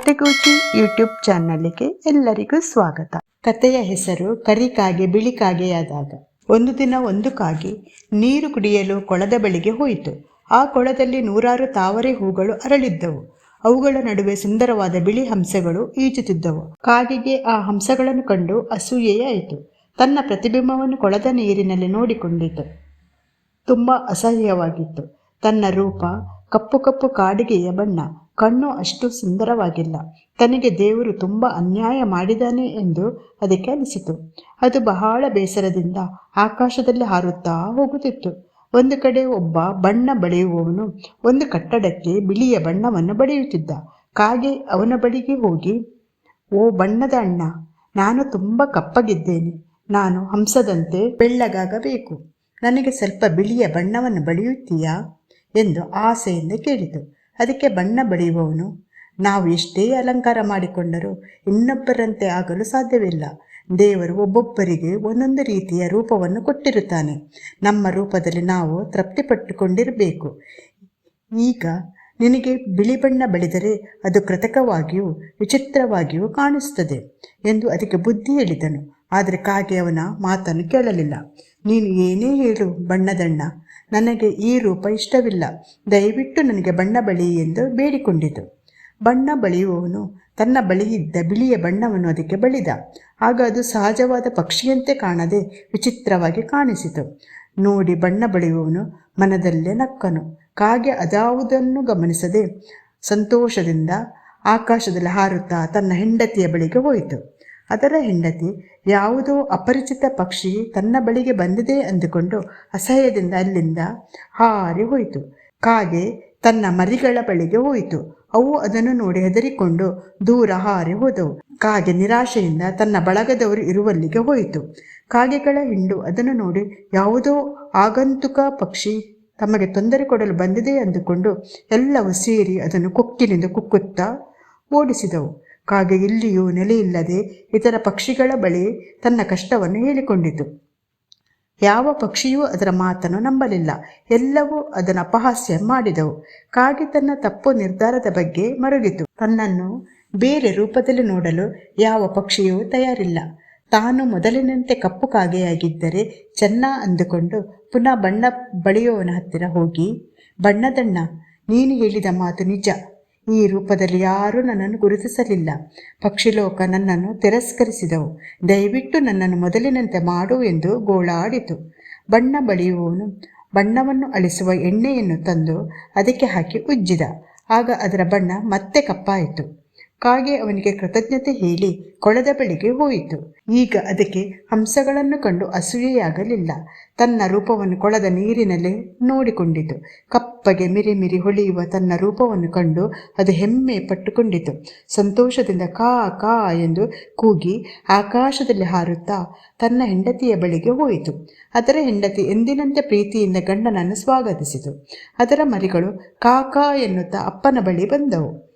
ಕತೆಗೂಚಿ YouTube ಚಾನಲ್ಗೆ ಎಲ್ಲರಿಗೂ ಸ್ವಾಗತ. ಕತೆಯ ಹೆಸರು ಕರಿ ಕಾಗೆ ಬಿಳಿ ಕಾಗೆಯಾದಾಗ. ಒಂದು ದಿನ ಒಂದು ಕಾಗೆ ನೀರು ಕುಡಿಯಲು ಕೊಳದ ಬಳಿಗೆ ಹೋಯಿತು. ಆ ಕೊಳದಲ್ಲಿ ನೂರಾರು ತಾವರೆ ಹೂಗಳು ಅರಳಿದ್ದವು. ಅವುಗಳ ನಡುವೆ ಸುಂದರವಾದ ಬಿಳಿ ಹಂಸಗಳು ಈಜುತ್ತಿದ್ದವು. ಕಾಗೆಗೆ ಆ ಹಂಸಗಳನ್ನು ಕಂಡು ಅಸೂಯೆಯಾಯಿತು. ತನ್ನ ಪ್ರತಿಬಿಂಬವನ್ನು ಕೊಳದ ನೀರಿನಲ್ಲಿ ನೋಡಿಕೊಂಡಿತು. ತುಂಬ ಅಸಹ್ಯವಾಗಿತ್ತು. ತನ್ನ ರೂಪ ಕಪ್ಪು ಕಪ್ಪು ಕಾಡಿಗೆಯ ಬಣ್ಣ. ಕಣ್ಣು ಅಷ್ಟು ಸುಂದರವಾಗಿಲ್ಲ. ತನಗೆ ದೇವರು ತುಂಬ ಅನ್ಯಾಯ ಮಾಡಿದಾನೆ ಎಂದು ಅದಕ್ಕೆ ಅನಿಸಿತು. ಅದು ಬಹಳ ಬೇಸರದಿಂದ ಆಕಾಶದಲ್ಲಿ ಹಾರುತ್ತಾ ಹೋಗುತ್ತಿತ್ತು. ಒಂದು ಕಡೆ ಒಬ್ಬ ಬಣ್ಣ ಬಳಿಯುವವನು ಒಂದು ಕಟ್ಟಡಕ್ಕೆ ಬಿಳಿಯ ಬಣ್ಣವನ್ನು ಬಳಿಯುತ್ತಿದ್ದ. ಕಾಗೆ ಅವನ ಬಳಿಗೆ ಹೋಗಿ, ಓ ಬಣ್ಣದ ಅಣ್ಣ, ನಾನು ತುಂಬ ಕಪ್ಪಗಿದ್ದೇನೆ. ನಾನು ಹಂಸದಂತೆ ಬೆಳ್ಳಗಾಗಬೇಕು. ನನಗೆ ಸ್ವಲ್ಪ ಬಿಳಿಯ ಬಣ್ಣವನ್ನು ಬಳಿಯುತ್ತೀಯಾ? ಎಂದು ಆಸೆಯಿಂದ ಕೇಳಿತು. ಅದಕ್ಕೆ ಬಣ್ಣ ಬಳಿಯುವವನು, ನಾವು ಎಷ್ಟೇ ಅಲಂಕಾರ ಮಾಡಿಕೊಂಡರೂ ಇನ್ನೊಬ್ಬರಂತೆ ಆಗಲು ಸಾಧ್ಯವಿಲ್ಲ. ದೇವರು ಒಬ್ಬೊಬ್ಬರಿಗೆ ಒಂದೊಂದು ರೀತಿಯ ರೂಪವನ್ನು ಕೊಟ್ಟಿರುತ್ತಾನೆ. ನಮ್ಮ ರೂಪದಲ್ಲಿ ನಾವು ತೃಪ್ತಿಪಟ್ಟುಕೊಂಡಿರಬೇಕು. ಈಗ ನಿನಗೆ ಬಿಳಿ ಬಣ್ಣ ಬಳಿದರೆ ಅದು ಕೃತಕವಾಗಿಯೂ ವಿಚಿತ್ರವಾಗಿಯೂ ಕಾಣಿಸುತ್ತದೆ ಎಂದು ಅದಕ್ಕೆ ಬುದ್ಧಿ ಹೇಳಿದನು. ಆದರೆ ಕಾಗೆ ಅವನ ಮಾತನ್ನು ಕೇಳಲಿಲ್ಲ. ನೀನು ಏನೇ ಹೇಳು, ಬಣ್ಣದಣ್ಣ. ನನಗೆ ಈ ರೂಪ ಇಷ್ಟವಿಲ್ಲ. ದಯವಿಟ್ಟು ನನಗೆ ಬಣ್ಣ ಬಳಿ ಎಂದು ಬೇಡಿಕೊಂಡಿತು. ಬಣ್ಣ ಬಳಿಯುವವನು ತನ್ನ ಬಳಿಯಿದ್ದ ಬಿಳಿಯ ಬಣ್ಣವನ್ನು ಅದಕ್ಕೆ ಬಳಿದ. ಆಗ ಅದು ಸಹಜವಾದ ಪಕ್ಷಿಯಂತೆ ಕಾಣದೆ ವಿಚಿತ್ರವಾಗಿ ಕಾಣಿಸಿತು. ನೋಡಿ, ಬಣ್ಣ ಬಳಿಯುವವನು ಮನದಲ್ಲೇ ನಕ್ಕನು. ಕಾಗೆ ಅದಾವುದನ್ನು ಗಮನಿಸದೆ ಸಂತೋಷದಿಂದ ಆಕಾಶದಲ್ಲಿ ಹಾರುತ್ತಾ ತನ್ನ ಹೆಂಡತಿಯ ಬಳಿಗೆ ಹೋಯಿತು. ಅದರ ಹೆಂಡತಿ ಯಾವುದೋ ಅಪರಿಚಿತ ಪಕ್ಷಿ ತನ್ನ ಬಳಿಗೆ ಬಂದಿದೆ ಅಂದುಕೊಂಡು ಅಸಹ್ಯದಿಂದ ಅಲ್ಲಿಂದ ಹಾರಿ ಹೋಯಿತು. ಕಾಗೆ ತನ್ನ ಮರಿಗಳ ಬಳಿಗೆ ಹೋಯಿತು. ಅವು ಅದನ್ನು ನೋಡಿ ಹೆದರಿಕೊಂಡು ದೂರ ಹಾರಿ ಹೋದವು. ಕಾಗೆ ನಿರಾಶೆಯಿಂದ ತನ್ನ ಬಳಗದವರು ಇರುವಲ್ಲಿಗೆ ಹೋಯಿತು. ಕಾಗೆಗಳ ಹಿಂಡು ಅದನ್ನು ನೋಡಿ ಯಾವುದೋ ಆಗಂತುಕ ಪಕ್ಷಿ ತಮಗೆ ತೊಂದರೆ ಕೊಡಲು ಬಂದಿದೆ ಅಂದುಕೊಂಡು ಎಲ್ಲವೂ ಸೇರಿ ಅದನ್ನು ಕೊಕ್ಕಿನಿಂದ ಕುಕ್ಕುತ್ತಾ ಓಡಿಸಿದವು. ಕಾಗೆ ಇಲ್ಲಿಯೂ ನೆಲೆಯಿಲ್ಲದೆ ಇತರ ಪಕ್ಷಿಗಳ ಬಳಿ ತನ್ನ ಕಷ್ಟವನ್ನು ಹೇಳಿಕೊಂಡಿತು. ಯಾವ ಪಕ್ಷಿಯೂ ಅದರ ಮಾತನ್ನು ನಂಬಲಿಲ್ಲ. ಎಲ್ಲವೂ ಅದನ್ನು ಅಪಹಾಸ್ಯ ಮಾಡಿದವು. ಕಾಗೆ ತನ್ನ ತಪ್ಪು ನಿರ್ಧಾರದ ಬಗ್ಗೆ ಮರುಗಿತು. ತನ್ನನ್ನು ಬೇರೆ ರೂಪದಲ್ಲಿ ನೋಡಲು ಯಾವ ಪಕ್ಷಿಯೂ ತಯಾರಿಲ್ಲ. ತಾನು ಮೊದಲಿನಂತೆ ಕಪ್ಪು ಕಾಗೆಯಾಗಿದ್ದರೆ ಚೆನ್ನ ಅಂದುಕೊಂಡು ಪುನಃ ಬಣ್ಣ ಬಳಿಯುವವನ ಹತ್ತಿರ ಹೋಗಿ, ಬಣ್ಣದಣ್ಣ, ನೀನು ಹೇಳಿದ ಮಾತು ನಿಜ. ಈ ರೂಪದಲ್ಲಿ ಯಾರೂ ನನ್ನನ್ನು ಗುರುತಿಸಲಿಲ್ಲ. ಪಕ್ಷಿಲೋಕ ನನ್ನನ್ನು ತಿರಸ್ಕರಿಸಿದವು. ದಯವಿಟ್ಟು ನನ್ನನ್ನು ಮೊದಲಿನಂತೆ ಮಾಡು ಎಂದು ಗೋಳಾಡಿತು. ಬಣ್ಣ ಬಳಿಯುವವನು ಬಣ್ಣವನ್ನು ಅಳಿಸುವ ಎಣ್ಣೆಯನ್ನು ತಂದು ಅದಕ್ಕೆ ಹಾಕಿ ಉಜ್ಜಿದ. ಆಗ ಅದರ ಬಣ್ಣ ಮತ್ತೆ ಕಪ್ಪಾಯಿತು. ಕಾಗೆ ಅವನಿಗೆ ಕೃತಜ್ಞತೆ ಹೇಳಿ ಕೊಳದ ಬಳಿಗೆ ಹೋಯಿತು. ಈಗ ಅದಕ್ಕೆ ಹಂಸಗಳನ್ನು ಕಂಡು ಅಸೂಯೆಯಾಗಲಿಲ್ಲ. ತನ್ನ ರೂಪವನ್ನು ಕೊಳದ ನೀರಿನಲ್ಲಿ ನೋಡಿಕೊಂಡಿತು. ಕಪ್ಪಗೆ ಮಿರಿ ಮಿರಿ ಹೊಳೆಯುವ ತನ್ನ ರೂಪವನ್ನು ಕಂಡು ಅದು ಹೆಮ್ಮೆ ಪಟ್ಟುಕೊಂಡಿತು. ಸಂತೋಷದಿಂದ ಕಾ ಕಾ ಎಂದು ಕೂಗಿ ಆಕಾಶದಲ್ಲಿ ಹಾರುತ್ತಾ ತನ್ನ ಹೆಂಡತಿಯ ಬಳಿಗೆ ಹೋಯಿತು. ಅದರ ಹೆಂಡತಿ ಎಂದಿನಂತೆ ಪ್ರೀತಿಯಿಂದ ಗಂಡನನ್ನು ಸ್ವಾಗತಿಸಿತು. ಅದರ ಮರಿಗಳು ಕಾ ಕಾ ಎನ್ನುತ್ತಾ ಅಪ್ಪನ ಬಳಿ ಬಂದವು.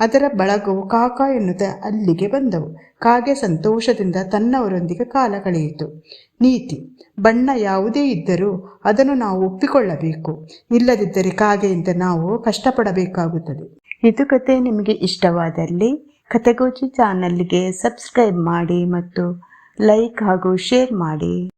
ಅದರ ಬಳಗವು ಕಾಕ ಎನ್ನುತ್ತ ಅಲ್ಲಿಗೆ ಬಂದವು. ಕಾಗೆ ಸಂತೋಷದಿಂದ ತನ್ನವರೊಂದಿಗೆ ಕಾಲ ಕಳೆಯಿತು. ನೀತಿ, ಬಣ್ಣ ಯಾವುದೇ ಇದ್ದರೂ ಅದನ್ನು ನಾವು ಒಪ್ಪಿಕೊಳ್ಳಬೇಕು. ಇಲ್ಲದಿದ್ದರೆ ಕಾಗೆಯಿಂದ ನಾವು ಕಷ್ಟಪಡಬೇಕಾಗುತ್ತದೆ. ಇದು ಕತೆ ನಿಮಗೆ ಇಷ್ಟವಾದಲ್ಲಿ ಕತೆಗೋಚಿ ಚಾನಲ್ಗೆ ಸಬ್ಸ್ಕ್ರೈಬ್ ಮಾಡಿ ಮತ್ತು ಲೈಕ್ ಹಾಗೂ ಶೇರ್ ಮಾಡಿ.